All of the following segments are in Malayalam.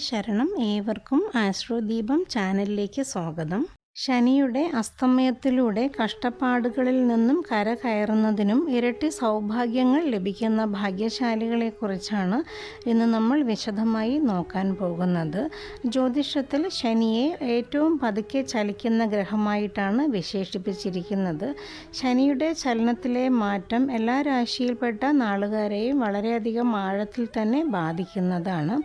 ശരണം ഏവർക്കും ആശ്രോദീപം ചാനലിലേക്ക് സ്വാഗതം. ശനിയുടെ അസ്തമയത്തിലൂടെ കഷ്ടപ്പാടുകളിൽ നിന്നും കരകയറുന്നതിനും ഇരട്ടി സൗഭാഗ്യങ്ങൾ ലഭിക്കുന്ന ഭാഗ്യശാലികളെക്കുറിച്ചാണ് ഇന്ന് നമ്മൾ വിശദമായി നോക്കാൻ പോകുന്നത്. ജ്യോതിഷത്തിൽ ശനിയെ ഏറ്റവും പതുക്കെ ചലിക്കുന്ന ഗ്രഹമായിട്ടാണ് വിശേഷിപ്പിച്ചിരിക്കുന്നത്. ശനിയുടെ ചലനത്തിലെ മാറ്റം എല്ലാ രാശിയിൽപ്പെട്ട നാളുകാരെയും വളരെയധികം ആഴത്തിൽ തന്നെ ബാധിക്കുന്നതാണ്.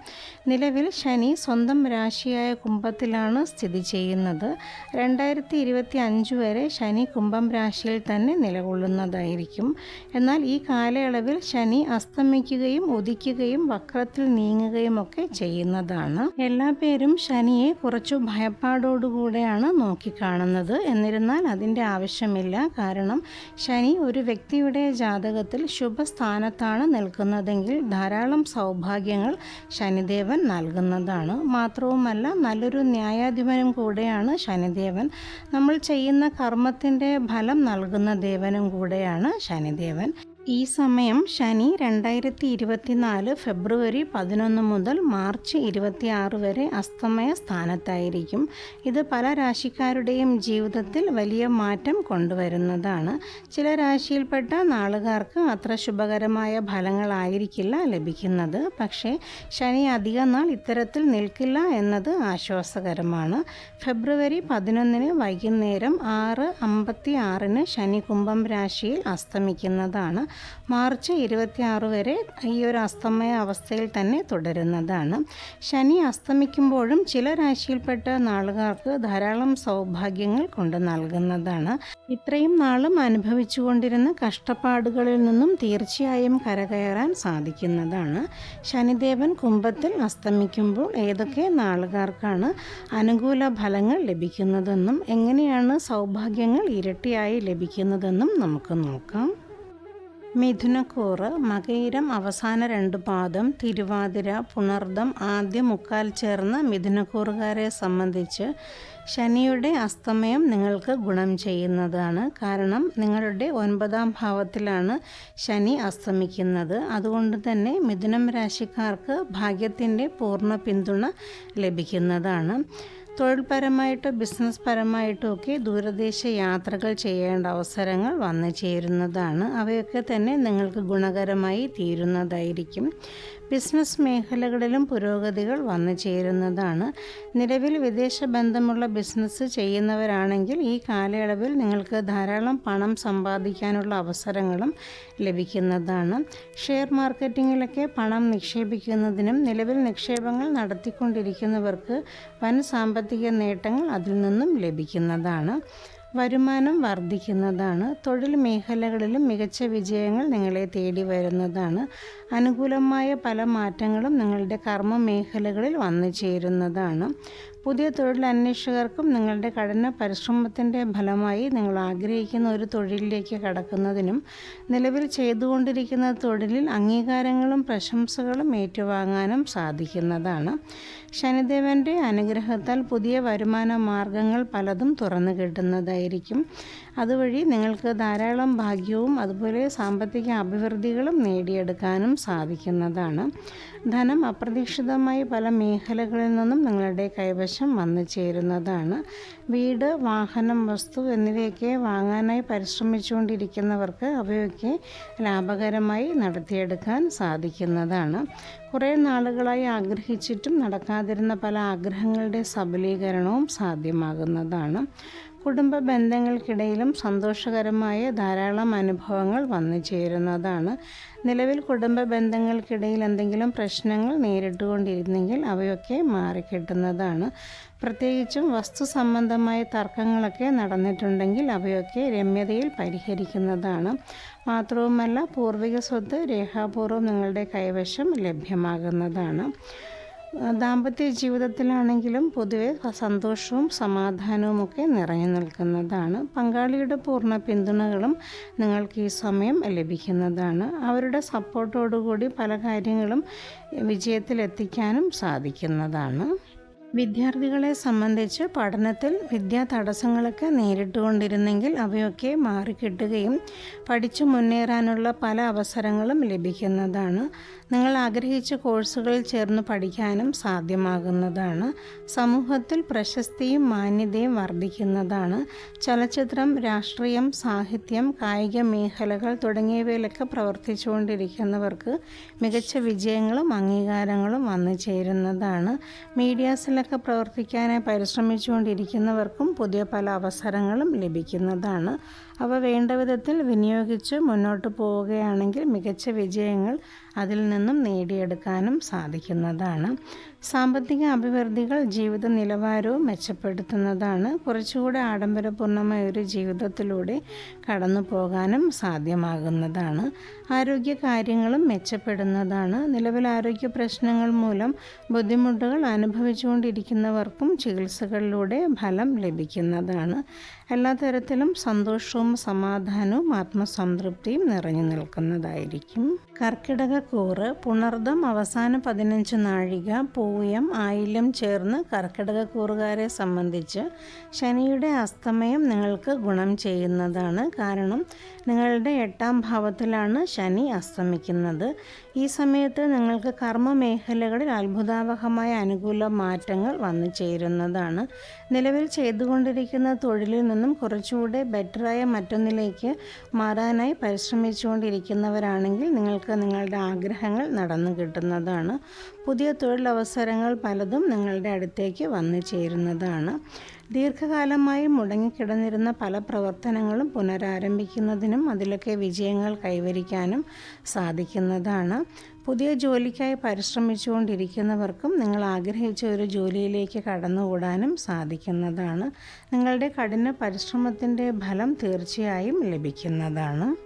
നിലവിൽ ശനി സ്വന്തം രാശിയായ കുംഭത്തിലാണ് സ്ഥിതി ചെയ്യുന്നത്. രണ്ടായിരത്തി ഇരുപത്തി അഞ്ച് വരെ ശനി കുംഭം രാശിയിൽ തന്നെ നിലകൊള്ളുന്നതായിരിക്കും. എന്നാൽ ഈ കാലയളവിൽ ശനി അസ്തമിക്കുകയും ഉദിക്കുകയും വക്രത്തിൽ നീങ്ങുകയും ഒക്കെ ചെയ്യുന്നതാണ്. എല്ലാ പേരും ശനിയെ കുറച്ചു ഭയപ്പാടോടുകൂടെയാണ് നോക്കിക്കാണുന്നത്. എന്നിരുന്നാൽ അതിന്റെ ആവശ്യമില്ല. കാരണം ശനി ഒരു വ്യക്തിയുടെ ജാതകത്തിൽ ശുഭസ്ഥാനത്താണ് നിൽക്കുന്നതെങ്കിൽ ധാരാളം സൗഭാഗ്യങ്ങൾ ശനിദേവൻ നൽകുന്നതാണ്. മാത്രവുമല്ല നല്ലൊരു ന്യായാധിപനും കൂടെയാണ് ശനിദേവൻ. നമ്മൾ ചെയ്യുന്ന കർമ്മത്തിന്റെ ഫലം നൽകുന്ന ദേവനും കൂടെയാണ് ശനിദേവൻ. ഈ സമയം ശനി രണ്ടായിരത്തി ഇരുപത്തിനാല് ഫെബ്രുവരി പതിനൊന്ന് മുതൽ മാർച്ച് ഇരുപത്തിയാറ് വരെ അസ്തമയ സ്ഥാനത്തായിരിക്കും. ഇത് പല രാശിക്കാരുടെയും ജീവിതത്തിൽ വലിയ മാറ്റം കൊണ്ടുവരുന്നതാണ്. ചില രാശിയിൽപ്പെട്ട നാളുകാർക്ക് അത്ര ശുഭകരമായ ഫലങ്ങളായിരിക്കില്ല ലഭിക്കുന്നത്. പക്ഷേ ശനി അധിക നാൾ ഇത്തരത്തിൽ നിൽക്കില്ല എന്നത് ആശ്വാസകരമാണ്. ഫെബ്രുവരി പതിനൊന്നിന് വൈകുന്നേരം ആറ് അമ്പത്തി ആറിന് ശനി കുംഭം രാശിയിൽ അസ്തമിക്കുന്നതാണ്. മാർച്ച് ഇരുപത്തിയാറ് വരെ ഈ ഒരു അസ്തമയ അവസ്ഥയിൽ തന്നെ തുടരുന്നതാണ്. ശനി അസ്തമിക്കുമ്പോഴും ചില രാശിയിൽപ്പെട്ട നാളുകാർക്ക് ധാരാളം സൗഭാഗ്യങ്ങൾ കൊണ്ട് നൽകുന്നതാണ്. ഇത്രയും നാളും അനുഭവിച്ചുകൊണ്ടിരുന്ന കഷ്ടപ്പാടുകളിൽ നിന്നും തീർച്ചയായും കരകയറാൻ സാധിക്കുന്നതാണ്. ശനിദേവൻ കുംഭത്തിൽ അസ്തമിക്കുമ്പോൾ ഏതൊക്കെ നാളുകാർക്കാണ് അനുകൂല ഫലങ്ങൾ ലഭിക്കുന്നതെന്നും എങ്ങനെയാണ് സൗഭാഗ്യങ്ങൾ ഇരട്ടിയായി ലഭിക്കുന്നതെന്നും നമുക്ക് നോക്കാം. മിഥുനക്കൂറ് മകയിരം അവസാന രണ്ട് പാദം തിരുവാതിര പുണർദം ആദ്യ മുക്കാൽ ചേർന്ന മിഥുനക്കൂറുകാരെ സംബന്ധിച്ച് ശനിയുടെ അസ്തമയം നിങ്ങൾക്ക് ഗുണം ചെയ്യുന്നതാണ്. കാരണം നിങ്ങളുടെ ഒൻപതാം ഭാവത്തിലാണ് ശനി അസ്തമിക്കുന്നത്. അതുകൊണ്ട് തന്നെ മിഥുനം രാശിക്കാർക്ക് ഭാഗ്യത്തിന്റെ പൂർണ പിന്തുണ ലഭിക്കുന്നതാണ്. തൊഴിൽപരമായിട്ടോ ബിസിനസ് പരമായിട്ടോ ഒക്കെ ദൂരദേശ യാത്രകൾ ചെയ്യേണ്ട അവസരങ്ങൾ വന്നു ചേരുന്നതാണ്. അവയൊക്കെ തന്നെ നിങ്ങൾക്ക് ഗുണകരമായി തീരുന്നതായിരിക്കും. ബിസിനസ് മേഖലകളിലും പുരോഗതികൾ വന്നു ചേരുന്നതാണ്. നിലവിൽ വിദേശ ബന്ധമുള്ള ബിസിനസ് ചെയ്യുന്നവരാണെങ്കിൽ ഈ കാലയളവിൽ നിങ്ങൾക്ക് ധാരാളം പണം സമ്പാദിക്കാനുള്ള അവസരങ്ങളും ലഭിക്കുന്നതാണ്. ഷെയർ മാർക്കറ്റിങ്ങിലൊക്കെ പണം നിക്ഷേപിക്കുന്നതിനും നിലവിൽ നിക്ഷേപങ്ങൾ നടത്തിക്കൊണ്ടിരിക്കുന്നവർക്ക് വൻ സാമ്പത്തിക നേട്ടങ്ങൾ അതിൽ നിന്നും ലഭിക്കുന്നതാണ്. വരുമാനം വർദ്ധിക്കുന്നതാണ്. തൊഴിൽ മേഖലകളിലും മികച്ച വിജയങ്ങൾ നിങ്ങളെ തേടി വരുന്നതാണ്. അനുകൂലമായ പല മാറ്റങ്ങളും നിങ്ങളുടെ കർമ്മ മേഖലകളിൽ വന്നു ചേരുന്നതാണ്. പുതിയ തൊഴിൽ അന്വേഷകർക്കും നിങ്ങളുടെ കഠിന പരിശ്രമത്തിന്റെ ഫലമായി നിങ്ങൾ ആഗ്രഹിക്കുന്ന ഒരു തൊഴിലിലേക്ക് കടക്കുന്നതിനും നിലവിൽ ചെയ്തുകൊണ്ടിരിക്കുന്ന തൊഴിലിൽ അംഗീകാരങ്ങളും പ്രശംസകളും ഏറ്റുവാങ്ങാനും സാധിക്കുന്നതാണ്. ശനിദേവന്റെ അനുഗ്രഹത്താൽ പുതിയ വരുമാന മാർഗങ്ങൾ പലതും തുറന്നു കിട്ടുന്നതായിരിക്കും. അതുവഴി നിങ്ങൾക്ക് ധാരാളം ഭാഗ്യവും അതുപോലെ സാമ്പത്തിക അഭിവൃദ്ധികളും നേടിയെടുക്കാനും സാധിക്കുന്നതാണ്. ധനം അപ്രതീക്ഷിതമായി പല മേഖലകളിൽ നിന്നും നിങ്ങളുടെ കൈവശം വന്നു ചേരുന്നതാണ്. വീട് വാഹനം വസ്തു എന്നിവയൊക്കെ വാങ്ങാനായി പരിശ്രമിച്ചുകൊണ്ടിരിക്കുന്നവർക്ക് അവയൊക്കെ ലാഭകരമായി നടത്തിയെടുക്കാൻ സാധിക്കുന്നതാണ്. കുറേ നാളുകളായി ആഗ്രഹിച്ചിട്ടും നടക്കാതിരുന്ന പല ആഗ്രഹങ്ങളുടെ സബലീകരണവും സാധ്യമാകുന്നതാണ്. കുടുംബ ബന്ധങ്ങൾക്കിടയിലും സന്തോഷകരമായ ധാരാളം അനുഭവങ്ങൾ വന്നു ചേരുന്നതാണ്. നിലവിൽ കുടുംബ ബന്ധങ്ങൾക്കിടയിൽ എന്തെങ്കിലും പ്രശ്നങ്ങൾ നേരിട്ടുകൊണ്ടിരുന്നെങ്കിൽ അവയൊക്കെ മാറിക്കിട്ടുന്നതാണ്. പ്രത്യേകിച്ചും വസ്തു സംബന്ധമായ തർക്കങ്ങളൊക്കെ നടന്നിട്ടുണ്ടെങ്കിൽ അവയൊക്കെ രമ്യതയിൽ പരിഹരിക്കുന്നതാണ്. മാത്രവുമല്ല പൂർവിക സ്വത്ത് രേഖാപൂർവം നിങ്ങളുടെ കൈവശം ലഭ്യമാകുന്നതാണ്. ദാമ്പത്യ ജീവിതത്തിലാണെങ്കിലും പൊതുവെ സന്തോഷവും സമാധാനവും ഒക്കെ നിറഞ്ഞു നിൽക്കുന്നതാണ്. പങ്കാളിയുടെ പൂർണ പിന്തുണകളും നിങ്ങൾക്ക് ഈ സമയം ലഭിക്കുന്നതാണ്. അവരുടെ സപ്പോർട്ടോടുകൂടി പല കാര്യങ്ങളും വിജയത്തിലെത്തിക്കാനും സാധിക്കുന്നതാണ്. വിദ്യാർത്ഥികളെ സംബന്ധിച്ച് പഠനത്തിൽ വിദ്യാ തടസ്സങ്ങളൊക്കെ നേരിട്ടുകൊണ്ടിരുന്നെങ്കിൽ അവയൊക്കെ മാറിക്കിട്ടുകയും പഠിച്ചു മുന്നേറാനുള്ള പല അവസരങ്ങളും ലഭിക്കുന്നതാണ്. നിങ്ങൾ ആഗ്രഹിച്ച കോഴ്സുകളിൽ ചേർന്ന് പഠിക്കാനും സാധ്യമാകുന്നതാണ്. സമൂഹത്തിൽ പ്രശസ്തിയും മാന്യതയും വർദ്ധിക്കുന്നതാണ്. ചലച്ചിത്രം രാഷ്ട്രീയം സാഹിത്യം കായിക മേഖലകൾ തുടങ്ങിയവയിലൊക്കെ പ്രവർത്തിച്ചുകൊണ്ടിരിക്കുന്നവർക്ക് മികച്ച വിജയങ്ങളും അംഗീകാരങ്ങളും വന്നു ചേരുന്നതാണ്. മീഡിയാസിലൊക്കെ പ്രവർത്തിക്കാനായി പരിശ്രമിച്ചുകൊണ്ടിരിക്കുന്നവർക്കും പുതിയ പല അവസരങ്ങളും ലഭിക്കുന്നതാണ്. അവ വേണ്ട വിധത്തിൽ വിനിയോഗിച്ച് മുന്നോട്ട് പോവുകയാണെങ്കിൽ മികച്ച വിജയങ്ങൾ അതിൽ നിന്നും നേടിയെടുക്കാനും സാധിക്കുന്നതാണ്. സാമ്പത്തിക അഭിവൃദ്ധികൾ ജീവിത നിലവാരവും മെച്ചപ്പെടുത്തുന്നതാണ്. കുറച്ചുകൂടെ ആഡംബരപൂർണമായ ഒരു ജീവിതത്തിലൂടെ കടന്നു പോകാനും സാധ്യമാകുന്നതാണ്. ആരോഗ്യ കാര്യങ്ങളും മെച്ചപ്പെടുന്നതാണ്. നിലവിൽ ആരോഗ്യ പ്രശ്നങ്ങൾ മൂലം ബുദ്ധിമുട്ടുകൾ അനുഭവിച്ചുകൊണ്ടിരിക്കുന്നവർക്കും ചികിത്സകളിലൂടെ ഫലം ലഭിക്കുന്നതാണ്. എല്ലാ തരത്തിലും സന്തോഷവും സമാധാനവും ആത്മസംതൃപ്തിയും നിറഞ്ഞു നിൽക്കുന്നതായിരിക്കും. കർക്കിടക കൂറ് പുണർദം അവസാന പതിനഞ്ച് നാഴിക പൂയം ആയിലും ചേർന്ന് കർക്കിടക കൂറുകാരെ സംബന്ധിച്ച് ശനിയുടെ അസ്തമയം നിങ്ങൾക്ക് ഗുണം ചെയ്യുന്നതാണ്. കാരണം നിങ്ങളുടെ എട്ടാം ഭാവത്തിലാണ് ശനി അസ്തമിക്കുന്നത്. ഈ സമയത്ത് നിങ്ങൾക്ക് കർമ്മ മേഖലകളിൽ അത്ഭുതാവഹമായ അനുകൂല മാറ്റങ്ങൾ വന്നു ചേരുന്നതാണ്. നിലവിൽ ചെയ്തുകൊണ്ടിരിക്കുന്ന തൊഴിലിൽ നിന്നും കുറച്ചുകൂടെ ബെറ്ററായ മറ്റൊന്നിലേക്ക് മാറാനായി പരിശ്രമിച്ചുകൊണ്ടിരിക്കുന്നവരാണെങ്കിൽ നിങ്ങൾക്ക് നിങ്ങളുടെ ആഗ്രഹങ്ങൾ നടന്നു കിട്ടുന്നതാണ്. പുതിയ തൊഴിലവസരങ്ങൾ പലതും നിങ്ങളുടെ അടുത്തേക്ക് വന്നു ചേരുന്നതാണ്. ദീർഘകാലമായി മുടങ്ങിക്കിടന്നിരുന്ന പല പ്രവർത്തനങ്ങളും പുനരാരംഭിക്കുന്നതിനും അതിലൊക്കെ വിജയങ്ങൾ കൈവരിക്കാനും സാധിക്കുന്നതാണ്. പുതിയ ജോലിക്കായി പരിശ്രമിച്ചുകൊണ്ടിരിക്കുന്നവർക്കും നിങ്ങൾ ആഗ്രഹിച്ച ഒരു ജോലിയിലേക്ക് കടന്നുകൂടാനും സാധിക്കുന്നതാണ്. നിങ്ങളുടെ കഠിന പരിശ്രമത്തിന്റെ ഫലം തീർച്ചയായും ലഭിക്കുന്നതാണ്.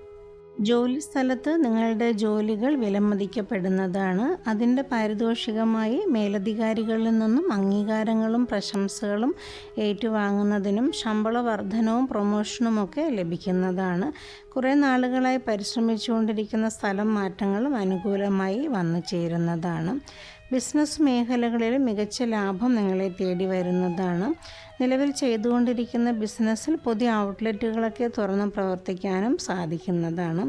ജോലി സ്ഥലത്ത് നിങ്ങളുടെ ജോലികൾ വിലമതിക്കപ്പെടുന്നതാണ്. അതിന്റെ പാരിതോഷികമായി മേലധികാരികളിൽ നിന്നും അംഗീകാരങ്ങളും പ്രശംസകളും ഏറ്റുവാങ്ങുന്നതിനും ശമ്പള വർധനവും പ്രൊമോഷനുമൊക്കെ ലഭിക്കുന്നതാണ്. കുറേ നാളുകളായി പരിശ്രമിച്ചുകൊണ്ടിരിക്കുന്ന സ്ഥലം മാറ്റങ്ങളും അനുകൂലമായി വന്നു ചേരുന്നതാണ് ബിസിനസ് മേഖലകളിൽ മികച്ച ലാഭം നിങ്ങളെ തേടി വരുന്നതാണ്. നിലവിൽ ചെയ്തുകൊണ്ടിരിക്കുന്ന ബിസിനസ്സിൽ പുതിയ ഔട്ട്ലെറ്റുകളൊക്കെ തുറന്ന് പ്രവർത്തിക്കാനും സാധിക്കുന്നതാണ്.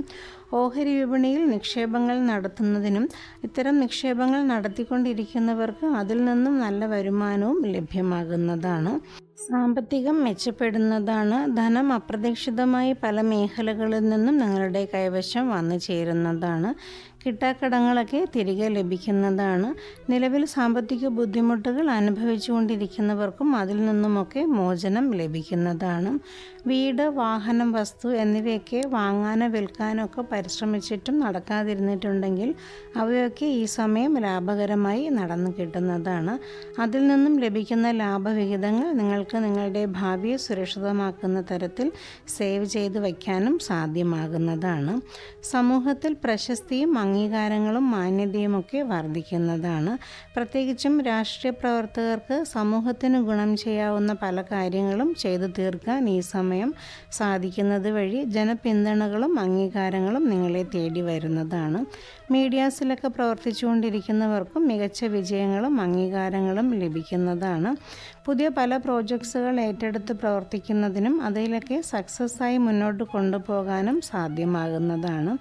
ഓഹരി വിപണിയിൽ നിക്ഷേപങ്ങൾ നടത്തുന്നതിനും ഇത്തരം നിക്ഷേപങ്ങൾ നടത്തിക്കൊണ്ടിരിക്കുന്നവർക്ക് അതിൽ നിന്നും നല്ല വരുമാനവും ലഭ്യമാകുന്നതാണ്. സാമ്പത്തികം മെച്ചപ്പെടുന്നതാണ്. ധനം അപ്രതീക്ഷിതമായി പല മേഖലകളിൽ നിന്നും നിങ്ങളുടെ കൈവശം വന്നു ചേരുന്നതാണ്. കിട്ടാക്കടങ്ങളൊക്കെ തിരികെ ലഭിക്കുന്നതാണ്. നിലവിൽ സാമ്പത്തിക ബുദ്ധിമുട്ടുകൾ അനുഭവിച്ചുകൊണ്ടിരിക്കുന്നവർക്കും അതിൽ നിന്നുമൊക്കെ മോചനം ലഭിക്കുന്നതാണ്. വീട് വാഹനം വസ്തു എന്നിവയൊക്കെ വാങ്ങാനോ വിൽക്കാനോ ഒക്കെ പരിശ്രമിച്ചിട്ടും നടക്കാതിരുന്നിട്ടുണ്ടെങ്കിൽ അവയൊക്കെ ഈ സമയം ലാഭകരമായി നടന്നു കിട്ടുന്നതാണ്. അതിൽ നിന്നും ലഭിക്കുന്ന ലാഭവിഹിതങ്ങൾ നിങ്ങൾക്ക് നിങ്ങളുടെ ഭാവിയെ സുരക്ഷിതമാക്കുന്ന തരത്തിൽ സേവ് ചെയ്ത് വയ്ക്കാനും സാധ്യമാകുന്നതാണ്. സമൂഹത്തിൽ പ്രശസ്തിയും അംഗീകാരങ്ങളും മാന്യതയുമൊക്കെ വർദ്ധിക്കുന്നതാണ്. പ്രത്യേകിച്ചും രാഷ്ട്രീയ പ്രവർത്തകർക്ക് സമൂഹത്തിന് ഗുണം ചെയ്യാവുന്ന പല കാര്യങ്ങളും ചെയ്തു തീർക്കാൻ ഈ സമയം സാധിക്കുന്നത് വഴി ജനപിന്തുണകളും അംഗീകാരങ്ങളും നിങ്ങളെ തേടി വരുന്നതാണ്. മീഡിയാസിലൊക്കെ പ്രവർത്തിച്ചുകൊണ്ടിരിക്കുന്നവർക്കും മികച്ച വിജയങ്ങളും അംഗീകാരങ്ങളും ലഭിക്കുന്നതാണ്. പുതിയ പല പ്രോജക്ട്സുകൾ ഏറ്റെടുത്ത് പ്രവർത്തിക്കുന്നതിനും അതിലൊക്കെ സക്സസ്സായി മുന്നോട്ട് കൊണ്ടുപോകാനും സാധ്യമാകുന്നതാണ്.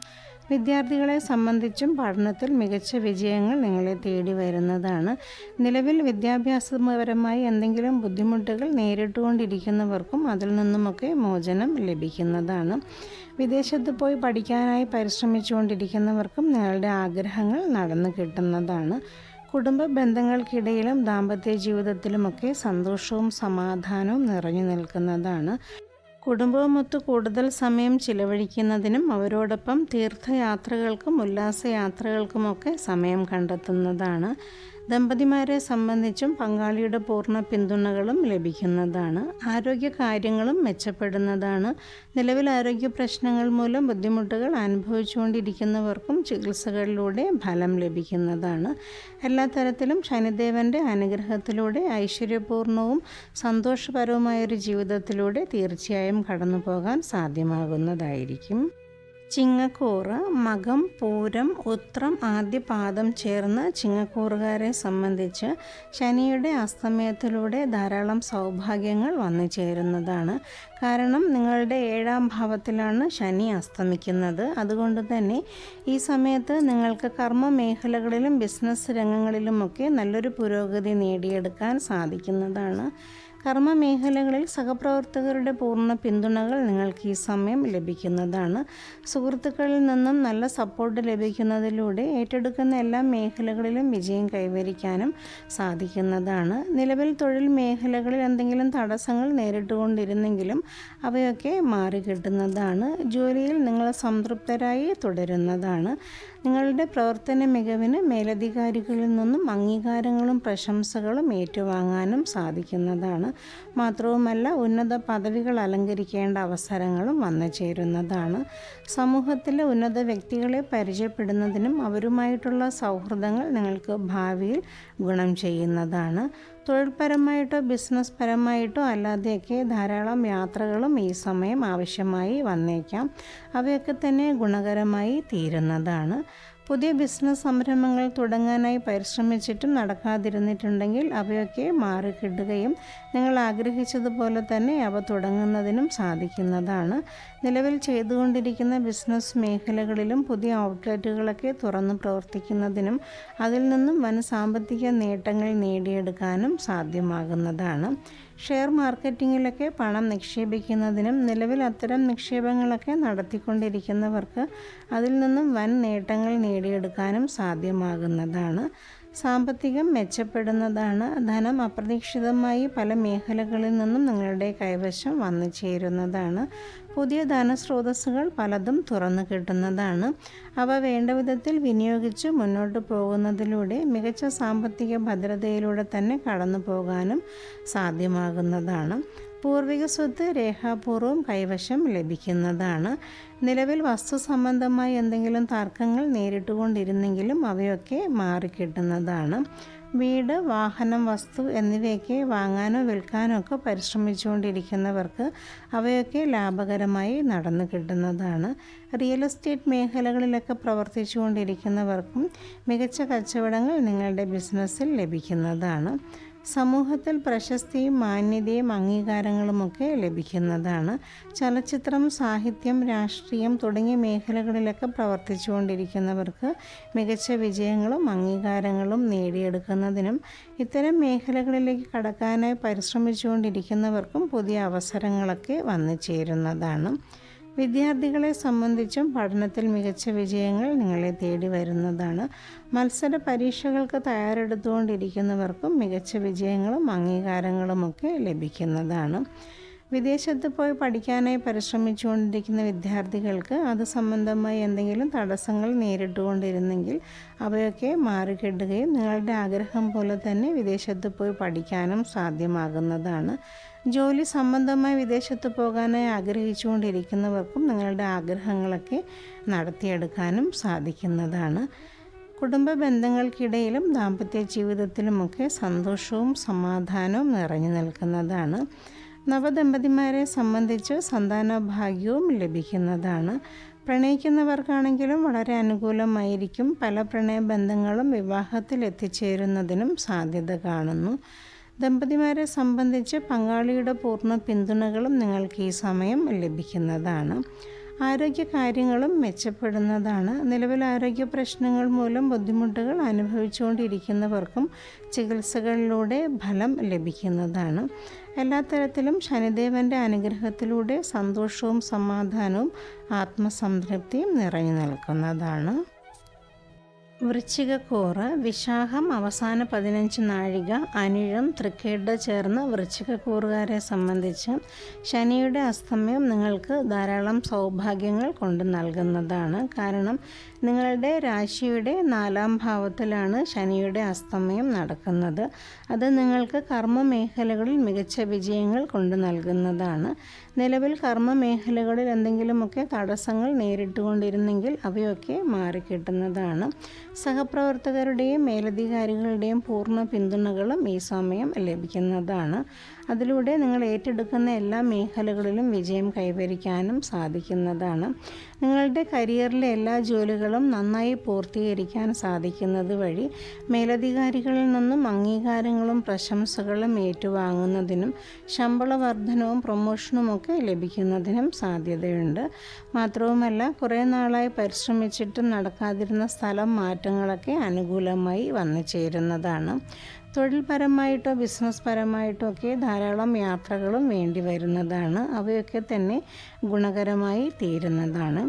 വിദ്യാർത്ഥികളെ സംബന്ധിച്ചും പഠനത്തിൽ മികച്ച വിജയങ്ങൾ നിങ്ങളെ തേടി വരുന്നതാണ്. നിലവിൽ വിദ്യാഭ്യാസപരമായി എന്തെങ്കിലും ബുദ്ധിമുട്ടുകൾ നേരിട്ടുകൊണ്ടിരിക്കുന്നവർക്കും അതിൽ നിന്നുമൊക്കെ മോചനം ലഭിക്കുന്നതാണ്. വിദേശത്ത് പോയി പഠിക്കാനായി പരിശ്രമിച്ചുകൊണ്ടിരിക്കുന്നവർക്കും നിങ്ങളുടെ ആഗ്രഹങ്ങൾ നടന്നു കിട്ടുന്നതാണ്. കുടുംബ ബന്ധങ്ങൾക്കിടയിലും ദാമ്പത്യ ജീവിതത്തിലുമൊക്കെ സന്തോഷവും സമാധാനവും നിറഞ്ഞു നിൽക്കുന്നതാണ്. കുടുംബവുമൊത്ത് കൂടുതൽ സമയം ചിലവഴിക്കുന്നതിനും അവരോടൊപ്പം തീർത്ഥയാത്രകൾക്കും ഉല്ലാസയാത്രകൾക്കുമൊക്കെ സമയം കണ്ടെത്തുന്നതാണ്. ദമ്പതിമാരെ സംബന്ധിച്ചും പങ്കാളിയുടെ പൂർണ പിന്തുണകളും ലഭിക്കുന്നതാണ്. ആരോഗ്യ കാര്യങ്ങളും മെച്ചപ്പെടുന്നതാണ്. നിലവിൽ ആരോഗ്യ പ്രശ്നങ്ങൾ മൂലം ബുദ്ധിമുട്ടുകൾ അനുഭവിച്ചുകൊണ്ടിരിക്കുന്നവർക്കും ചികിത്സകളിലൂടെ ഫലം ലഭിക്കുന്നതാണ്. എല്ലാ തരത്തിലും ശനിദേവന്റെ അനുഗ്രഹത്തിലൂടെ ഐശ്വര്യപൂർണവും സന്തോഷപരവുമായൊരു ജീവിതത്തിലൂടെ തീർച്ചയായും കടന്നു പോകാൻ സാധ്യമാകുന്നതായിരിക്കും. ചിങ്ങക്കൂറ് മകം പൂരം ഉത്രം ആദ്യ പാദം ചേർന്ന് ചിങ്ങക്കൂറുകാരെ സംബന്ധിച്ച് ശനിയുടെ അസ്തമയത്തിലൂടെ ധാരാളം സൗഭാഗ്യങ്ങൾ വന്നു ചേരുന്നതാണ്. കാരണം നിങ്ങളുടെ ഏഴാം ഭാവത്തിലാണ് ശനി അസ്തമിക്കുന്നത്. അതുകൊണ്ട് തന്നെ ഈ സമയത്ത് നിങ്ങൾക്ക് കർമ്മ മേഖലകളിലും ബിസിനസ് രംഗങ്ങളിലുമൊക്കെ നല്ലൊരു പുരോഗതി നേടിയെടുക്കാൻ സാധിക്കുന്നതാണ്. കർമ്മ മേഖലകളിൽ സഹപ്രവർത്തകരുടെ പൂർണ പിന്തുണകൾ നിങ്ങൾക്ക് ഈ സമയം ലഭിക്കുന്നതാണ്. സുഹൃത്തുക്കളിൽ നിന്നും നല്ല സപ്പോർട്ട് ലഭിക്കുന്നതിലൂടെ ഏറ്റെടുക്കുന്ന എല്ലാ മേഖലകളിലും വിജയം കൈവരിക്കാനും സാധിക്കുന്നതാണ്. നിലവിൽ തൊഴിൽ മേഖലകളിൽ എന്തെങ്കിലും തടസ്സങ്ങൾ നേരിട്ടുകൊണ്ടിരുന്നെങ്കിലും അവയൊക്കെ മാറിക്കിട്ടുന്നതാണ്. ജോലിയിൽ നിങ്ങൾ സംതൃപ്തരായി തുടരുന്നതാണ്. നിങ്ങളുടെ പ്രവർത്തന മികവിന് മേലധികാരികളിൽ നിന്നും അംഗീകാരങ്ങളും പ്രശംസകളും ഏറ്റുവാങ്ങാനും സാധിക്കുന്നതാണ്. മാത്രവുമല്ല ഉന്നത പദവികൾ അലങ്കരിക്കേണ്ട അവസരങ്ങളും വന്നു ചേരുന്നതാണ്. സമൂഹത്തിലെ ഉന്നത വ്യക്തികളെ പരിചയപ്പെടുന്നതിനും അവരുമായിട്ടുള്ള സൗഹൃദങ്ങൾ നിങ്ങൾക്ക് ഭാവിയിൽ ഗുണം ചെയ്യുന്നതാണ്. തൊഴിൽപരമായിട്ടോ ബിസിനസ് പരമായിട്ടോ അല്ലാതെയൊക്കെ ധാരാളം യാത്രകളും ഈ സമയം ആവശ്യമായി വന്നേക്കാം. അവയൊക്കെ തന്നെ ഗുണകരമായി തീരുന്നതാണ്. പുതിയ ബിസിനസ് സംരംഭങ്ങൾ തുടങ്ങാനായി പരിശ്രമിച്ചിട്ടും നടക്കാതിരുന്നിട്ടുണ്ടെങ്കിൽ അവയൊക്കെ മാറിക്കിട്ടുകയും നിങ്ങൾ ആഗ്രഹിച്ചതുപോലെ തന്നെ അവ തുടങ്ങുന്നതിനും സാധിക്കുന്നതാണ്. നിലവിൽ ചെയ്തുകൊണ്ടിരിക്കുന്ന ബിസിനസ് മേഖലകളിലും പുതിയ ഔട്ട്ലെറ്റുകളൊക്കെ തുറന്നു പ്രവർത്തിക്കുന്നതിനും അതിൽ നിന്നും വൻ സാമ്പത്തിക നേട്ടങ്ങൾ നേടിയെടുക്കാനും സാധ്യമാകുന്നതാണ്. ഷെയർ മാർക്കറ്റിങ്ങിലൊക്കെ പണം നിക്ഷേപിക്കുന്നതിനും നിലവിൽ അത്തരം നിക്ഷേപങ്ങളൊക്കെ നടത്തിക്കൊണ്ടിരിക്കുന്നവർക്ക് അതിൽ നിന്നും വൻ നേട്ടങ്ങൾ നേടിയെടുക്കാനും സാധ്യമാകുന്നതാണ്. സാമ്പത്തികം മെച്ചപ്പെടുന്നതാണ്. ധനം അപ്രതീക്ഷിതമായി പല മേഖലകളിൽ നിന്നും നിങ്ങളുടെ കൈവശം വന്നു ചേരുന്നതാണ്. പുതിയ ധനസ്രോതസ്സുകൾ പലതും തുറന്നു കിട്ടുന്നതാണ്. അവ വേണ്ട വിധത്തിൽ വിനിയോഗിച്ച് മുന്നോട്ട് പോകുന്നതിലൂടെ മികച്ച സാമ്പത്തിക ഭദ്രതയിലൂടെ തന്നെ കടന്നു പോകാനും സാധ്യമാകുന്നതാണ്. പൂർവിക സ്വത്ത് രേഖാപൂർവം കൈവശം ലഭിക്കുന്നതാണ്. നിലവിൽ വസ്തു സംബന്ധമായി എന്തെങ്കിലും തർക്കങ്ങൾ നേരിട്ടുകൊണ്ടിരുന്നെങ്കിലും അവയൊക്കെ മാറിക്കിട്ടുന്നതാണ്. വീട് വാഹനം വസ്തു എന്നിവയൊക്കെ വാങ്ങാനോ വിൽക്കാനോ ഒക്കെ പരിശ്രമിച്ചുകൊണ്ടിരിക്കുന്നവർക്ക് അവയൊക്കെ ലാഭകരമായി നടന്നു കിട്ടുന്നതാണ്. റിയൽ എസ്റ്റേറ്റ് മേഖലകളിലൊക്കെ പ്രവർത്തിച്ചുകൊണ്ടിരിക്കുന്നവർക്കും മികച്ച കച്ചവടങ്ങൾ നിങ്ങളുടെ ബിസിനസ്സിൽ ലഭിക്കുന്നതാണ്. സമൂഹത്തിൽ പ്രശസ്തിയും മാന്യതയും അംഗീകാരങ്ങളുമൊക്കെ ലഭിക്കുന്നതാണ്. ചലച്ചിത്രം സാഹിത്യം രാഷ്ട്രീയം തുടങ്ങിയ മേഖലകളിലൊക്കെ പ്രവർത്തിച്ചുകൊണ്ടിരിക്കുന്നവർക്ക് മികച്ച വിജയങ്ങളും അംഗീകാരങ്ങളും നേടിയെടുക്കുന്നതിനും ഇത്തരം മേഖലകളിലേക്ക് കടക്കാനായി പരിശ്രമിച്ചുകൊണ്ടിരിക്കുന്നവർക്കും പുതിയ അവസരങ്ങളൊക്കെ വന്നു ചേരുന്നതാണ് വിദ്യാർത്ഥികളെ സംബന്ധിച്ചും പഠനത്തിൽ മികച്ച വിജയങ്ങൾ നിങ്ങളെ തേടി വരുന്നതാണ്. മത്സര പരീക്ഷകൾക്ക് തയ്യാറെടുത്തുകൊണ്ടിരിക്കുന്നവർക്കും മികച്ച വിജയങ്ങളും അംഗീകാരങ്ങളുമൊക്കെ ലഭിക്കുന്നതാണ്. വിദേശത്ത് പോയി പഠിക്കാനായി പരിശ്രമിച്ചുകൊണ്ടിരിക്കുന്ന വിദ്യാർത്ഥികൾക്ക് അത് സംബന്ധമായി എന്തെങ്കിലും തടസ്സങ്ങൾ നേരിട്ടുകൊണ്ടിരുന്നെങ്കിൽ അവയൊക്കെ മാറിക്കിട്ടുകയും നിങ്ങളുടെ ആഗ്രഹം പോലെ തന്നെ വിദേശത്ത് പോയി പഠിക്കാനും സാധ്യമാകുന്നതാണ്. ജോലി സംബന്ധമായി വിദേശത്ത് പോകാനായി ആഗ്രഹിച്ചുകൊണ്ടിരിക്കുന്നവർക്കും നിങ്ങളുടെ ആഗ്രഹങ്ങളൊക്കെ നടത്തിയെടുക്കാനും സാധിക്കുന്നതാണ്. കുടുംബ ബന്ധങ്ങൾക്കിടയിലും ദാമ്പത്യ ജീവിതത്തിലുമൊക്കെ സന്തോഷവും സമാധാനവും നിറഞ്ഞു നിൽക്കുന്നതാണ്. നവദമ്പതിമാരെ സംബന്ധിച്ച് സന്താന ഭാഗ്യവും ലഭിക്കുന്നതാണ്. പ്രണയിക്കുന്നവർക്കാണെങ്കിലും വളരെ അനുകൂലമായിരിക്കും. പല പ്രണയബന്ധങ്ങളും വിവാഹത്തിൽ എത്തിച്ചേരുന്നതിനും സാധ്യത കാണുന്നു. ദമ്പതിമാരെ സംബന്ധിച്ച് പങ്കാളിയുടെ പൂർണ പിന്തുണകളും നിങ്ങൾക്ക് ഈ സമയം ലഭിക്കുന്നതാണ്. ആരോഗ്യ കാര്യങ്ങളും മെച്ചപ്പെടുന്നതാണ്. നിലവിൽ ആരോഗ്യ പ്രശ്നങ്ങൾ മൂലം ബുദ്ധിമുട്ടുകൾ അനുഭവിച്ചുകൊണ്ടിരിക്കുന്നവർക്കും ചികിത്സകളിലൂടെ ഫലം ലഭിക്കുന്നതാണ്. എല്ലാ തരത്തിലും ശനിദേവന്റെ അനുഗ്രഹത്തിലൂടെ സന്തോഷവും സമാധാനവും ആത്മസംതൃപ്തിയും നിറഞ്ഞു നിൽക്കുന്നതാണ്. വൃശ്ചികക്കൂറ് വിശാഖം അവസാന പതിനഞ്ച് നാഴിക അനിഴം തൃക്കേട് ചേർന്ന് വൃശ്ചികക്കൂറുകാരെ സംബന്ധിച്ച് ശനിയുടെ അസ്തമയം നിങ്ങൾക്ക് ധാരാളം സൗഭാഗ്യങ്ങൾ കൊണ്ട് നൽകുന്നതാണ്. കാരണം നിങ്ങളുടെ രാശിയുടെ നാലാം ഭാവത്തിലാണ് ശനിയുടെ അസ്തമയം നടക്കുന്നത്. അത് നിങ്ങൾക്ക് കർമ്മ മേഖലകളിൽ മികച്ച വിജയങ്ങൾ കൊണ്ടു നൽകുന്നതാണ്. നിലവിൽ കർമ്മ മേഖലകളിൽ എന്തെങ്കിലുമൊക്കെ തടസ്സങ്ങൾ നേരിട്ടുകൊണ്ടിരുന്നെങ്കിൽ അവയൊക്കെ മാറിക്കിട്ടുന്നതാണ്. സഹപ്രവർത്തകരുടെയും മേലധികാരികളുടെയും പൂർണ പിന്തുണകളും ഈ സമയം ലഭിക്കുന്നതാണ്. അതിലൂടെ നിങ്ങൾ ഏറ്റെടുക്കുന്ന എല്ലാ മേഖലകളിലും വിജയം കൈവരിക്കാനും സാധിക്കുന്നതാണ്. നിങ്ങളുടെ കരിയറിലെ എല്ലാ ജോലികളും നന്നായി പൂർത്തീകരിക്കാൻ സാധിക്കുന്നത് വഴി മേലധികാരികളിൽ നിന്നും അംഗീകാരങ്ങളും പ്രശംസകളും ഏറ്റുവാങ്ങുന്നതിനും ശമ്പള വർധനവും പ്രൊമോഷനുമൊക്കെ ലഭിക്കുന്നതിനും സാധ്യതയുണ്ട്. മാത്രവുമല്ല കുറേ നാളായി പരിശ്രമിച്ചിട്ടും നടക്കാതിരുന്ന സ്ഥലം മാറ്റങ്ങളൊക്കെ അനുകൂലമായി വന്നു ചേരുന്നതാണ് തൊഴിൽപരമായിട്ടോ ബിസിനസ് പരമായിട്ടോ ഒക്കെ ധാരാളം യാത്രകളും വേണ്ടി വരുന്നതാണ്. അവയൊക്കെ തന്നെ ഗുണകരമായി തീരുന്നതാണ്.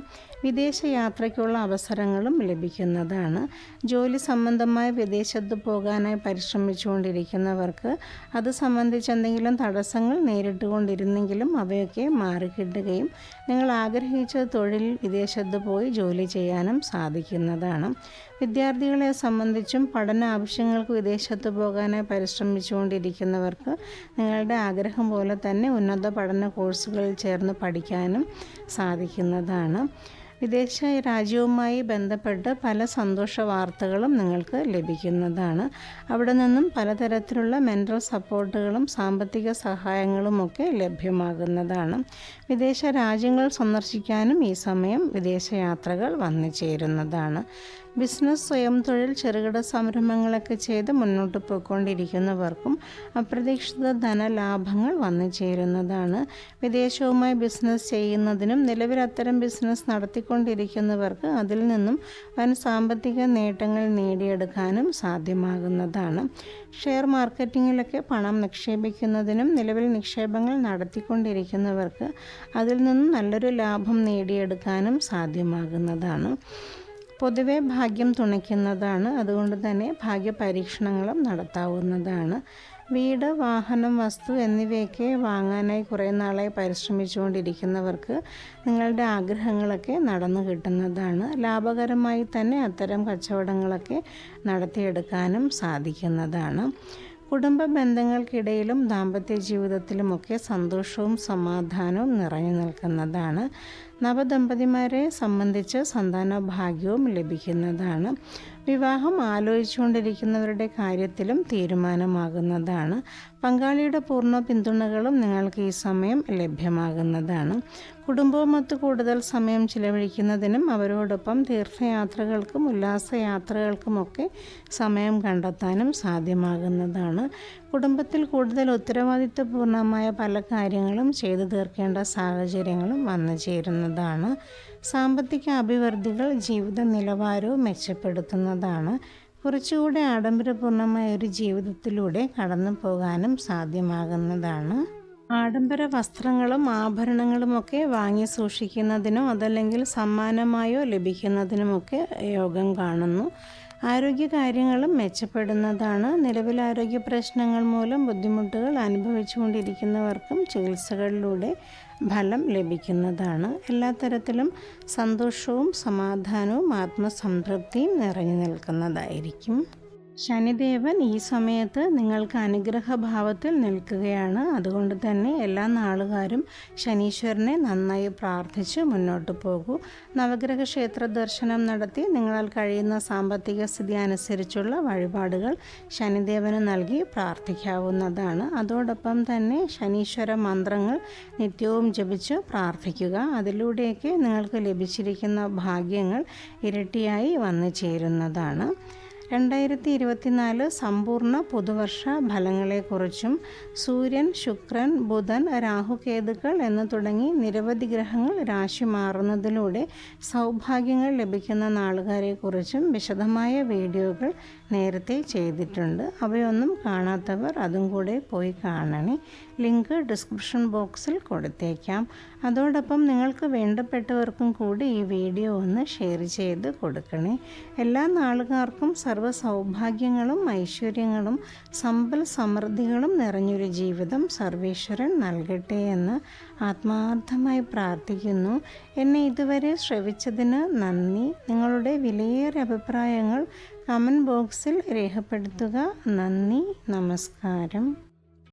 വിദേശ യാത്രയ്ക്കുള്ള അവസരങ്ങളും ലഭിക്കുന്നതാണ്. ജോലി സംബന്ധമായി വിദേശത്ത് പോകാനായി പരിശ്രമിച്ചുകൊണ്ടിരിക്കുന്നവർക്ക് അത് സംബന്ധിച്ച് എന്തെങ്കിലും തടസ്സങ്ങൾ നേരിട്ടുകൊണ്ടിരുന്നെങ്കിലും അവയൊക്കെ മാറിക്കിട്ടുകയും നിങ്ങൾ ആഗ്രഹിച്ച തൊഴിൽ വിദേശത്ത് പോയി ജോലി ചെയ്യാനും സാധിക്കുന്നതാണ്. വിദ്യാർത്ഥികളെ സംബന്ധിച്ചും പഠന ആവശ്യങ്ങൾക്ക് വിദേശത്ത് പോകാനായി പരിശ്രമിച്ചുകൊണ്ടിരിക്കുന്നവർക്ക് നിങ്ങളുടെ ആഗ്രഹം പോലെ തന്നെ ഉന്നത പഠന കോഴ്സുകളിൽ ചേർന്ന് പഠിക്കാനും സാധിക്കുന്നതാണ്. വിദേശ രാജ്യവുമായി ബന്ധപ്പെട്ട് പല സന്തോഷ വാർത്തകളും നിങ്ങൾക്ക് ലഭിക്കുന്നതാണ്. അവിടെ നിന്നും പലതരത്തിലുള്ള മെന്റൽ സപ്പോർട്ടുകളും സാമ്പത്തിക സഹായങ്ങളുമൊക്കെ ലഭ്യമാകുന്നതാണ്. വിദേശ രാജ്യങ്ങൾ സന്ദർശിക്കാനും ഈ സമയം വിദേശയാത്രകൾ വന്നു ചേരുന്നതാണ്. ബിസിനസ് സ്വയം തൊഴിൽ ചെറുകിട സംരംഭങ്ങളൊക്കെ ചെയ്ത് മുന്നോട്ട് പോയിക്കൊണ്ടിരിക്കുന്നവർക്കും അപ്രതീക്ഷിത ധനലാഭങ്ങൾ വന്നു ചേരുന്നതാണ്. വിദേശവുമായി ബിസിനസ് ചെയ്യുന്നതിനും നിലവിൽ അത്തരം ബിസിനസ് നടത്തിക്കൊണ്ടിരിക്കുന്നവർക്ക് അതിൽ നിന്നും വൻ സാമ്പത്തിക നേട്ടങ്ങൾ നേടിയെടുക്കാനും സാധ്യമാകുന്നതാണ്. ഷെയർ മാർക്കറ്റിങ്ങിലൊക്കെ പണം നിക്ഷേപിക്കുന്നതിനും നിലവിൽ നിക്ഷേപങ്ങൾ നടത്തിക്കൊണ്ടിരിക്കുന്നവർക്ക് അതിൽ നിന്നും നല്ലൊരു ലാഭം നേടിയെടുക്കാനും സാധ്യമാകുന്നതാണ്. പൊതുവെ ഭാഗ്യം തുണയ്ക്കുന്നതാണ്. അതുകൊണ്ട് തന്നെ ഭാഗ്യപരീക്ഷണങ്ങളും നടത്താവുന്നതാണ്. വീട് വാഹനം വസ്തു എന്നിവയൊക്കെ വാങ്ങാനായി കുറേ നാളായി പരിശ്രമിച്ചുകൊണ്ടിരിക്കുന്നവർക്ക് നിങ്ങളുടെ ആഗ്രഹങ്ങളൊക്കെ നടന്നു കിട്ടുന്നതാണ്. ലാഭകരമായി തന്നെ അത്തരം കച്ചവടങ്ങളൊക്കെ നടത്തിയെടുക്കാനും സാധിക്കുന്നതാണ്. കുടുംബ ബന്ധങ്ങൾക്കിടയിലും ദാമ്പത്യ ജീവിതത്തിലുമൊക്കെ സന്തോഷവും സമാധാനവും നിറഞ്ഞു നിൽക്കുന്നതാണ്. നവദമ്പതിമാരെ സംബന്ധിച്ച് സന്താന ഭാഗ്യവും ലഭിക്കുന്നതാണ്. വിവാഹം ആലോചിച്ചുകൊണ്ടിരിക്കുന്നവരുടെ കാര്യത്തിലും തീരുമാനമാകുന്നതാണ്. പങ്കാളിയുടെ പൂർണ പിന്തുണകളും നിങ്ങൾക്ക് ഈ സമയം ലഭ്യമാകുന്നതാണ്. കുടുംബവുമൊത്ത് കൂടുതൽ സമയം ചിലവഴിക്കുന്നതിനും അവരോടൊപ്പം തീർത്ഥയാത്രകൾക്കും ഉല്ലാസയാത്രകൾക്കുമൊക്കെ സമയം കണ്ടെത്താനും സാധ്യമാകുന്നതാണ്. കുടുംബത്തിൽ കൂടുതൽ ഉത്തരവാദിത്വപൂർണമായ പല കാര്യങ്ങളും ചെയ്തു തീർക്കേണ്ട സാഹചര്യങ്ങളും വന്നു ചേരുന്നതാണ് സാമ്പത്തിക അഭിവൃദ്ധികൾ ജീവിത നിലവാരവും മെച്ചപ്പെടുത്തുന്നതാണ്. കുറച്ചുകൂടെ ആഡംബരപൂർണമായ ഒരു ജീവിതത്തിലൂടെ കടന്നു പോകാനും സാധ്യമാകുന്നതാണ്. ആഡംബര വസ്ത്രങ്ങളും ആഭരണങ്ങളുമൊക്കെ വാങ്ങി സൂക്ഷിക്കുന്നതിനോ അതല്ലെങ്കിൽ സമ്മാനമായോ ലഭിക്കുന്നതിനുമൊക്കെ യോഗം കാണുന്നു. ആരോഗ്യകാര്യങ്ങളും മെച്ചപ്പെടുന്നതാണ്. നിലവിൽ ആരോഗ്യ പ്രശ്നങ്ങൾ മൂലം ബുദ്ധിമുട്ടുകൾ അനുഭവിച്ചുകൊണ്ടിരിക്കുന്നവർക്കും ചികിത്സകളിലൂടെ ഫലം ലഭിക്കുന്നതാണ്. എല്ലാ തരത്തിലും സന്തോഷവും സമാധാനവും ആത്മസംതൃപ്തിയും നിറഞ്ഞു നിൽക്കുന്നതായിരിക്കും. ശനിദേവൻ ഈ സമയത്ത് നിങ്ങൾക്ക് അനുഗ്രഹഭാവത്തിൽ നിൽക്കുകയാണ്. അതുകൊണ്ട് തന്നെ എല്ലാ നാളുകാരും ശനീശ്വരനെ നന്നായി പ്രാർത്ഥിച്ച് മുന്നോട്ട് പോകൂ. നവഗ്രഹ ക്ഷേത്ര ദർശനം നടത്തി നിങ്ങളാൽ കഴിയുന്ന സാമ്പത്തിക സ്ഥിതി അനുസരിച്ചുള്ള വഴിപാടുകൾ ശനിദേവന് നൽകി പ്രാർത്ഥിക്കാവുന്നതാണ്. അതോടൊപ്പം തന്നെ ശനീശ്വര മന്ത്രങ്ങൾ നിത്യവും ജപിച്ച് പ്രാർത്ഥിക്കുക. അതിലൂടെയൊക്കെ നിങ്ങൾക്ക് ലഭിച്ചിരിക്കുന്ന ഭാഗ്യങ്ങൾ ഇരട്ടിയായി വന്നു ചേരുന്നതാണ് രണ്ടായിരത്തി ഇരുപത്തിനാല് സമ്പൂർണ പുതുവർഷ ഫലങ്ങളെക്കുറിച്ചും സൂര്യൻ ശുക്രൻ ബുധൻ രാഹുകേതുക്കൾ എന്ന് തുടങ്ങി നിരവധി ഗ്രഹങ്ങൾ രാശി മാറുന്നതിലൂടെ സൗഭാഗ്യങ്ങൾ ലഭിക്കുന്ന നാളുകാരെക്കുറിച്ചും വിശദമായ വീഡിയോകൾ നേരത്തെ ചെയ്തിട്ടുണ്ട്. അവയൊന്നും കാണാത്തവർ അതും കൂടെ പോയി കാണണേ. ലിങ്ക് ഡിസ്ക്രിപ്ഷൻ ബോക്സിൽ കൊടുത്തേക്കാം. അതോടൊപ്പം നിങ്ങൾക്ക് വേണ്ടപ്പെട്ടവർക്കും കൂടി ഈ വീഡിയോ ഒന്ന് ഷെയർ ചെയ്ത് കൊടുക്കണേ. എല്ലാ നാളുകാർക്കും സർവ സൗഭാഗ്യങ്ങളും ഐശ്വര്യങ്ങളും സമ്പൽ സമൃദ്ധികളും നിറഞ്ഞൊരു ജീവിതം സർവേശ്വരൻ നൽകട്ടെ എന്ന് ആത്മാർത്ഥമായി പ്രാർത്ഥിക്കുന്നു. എന്നെ ഇതുവരെ ശ്രവിച്ചതിന് നന്ദി. നിങ്ങളുടെ വിലയേറിയ അഭിപ്രായങ്ങൾ കമന്റ് ബോക്സിൽ രേഖപ്പെടുത്തുക. നന്ദി. നമസ്കാരം.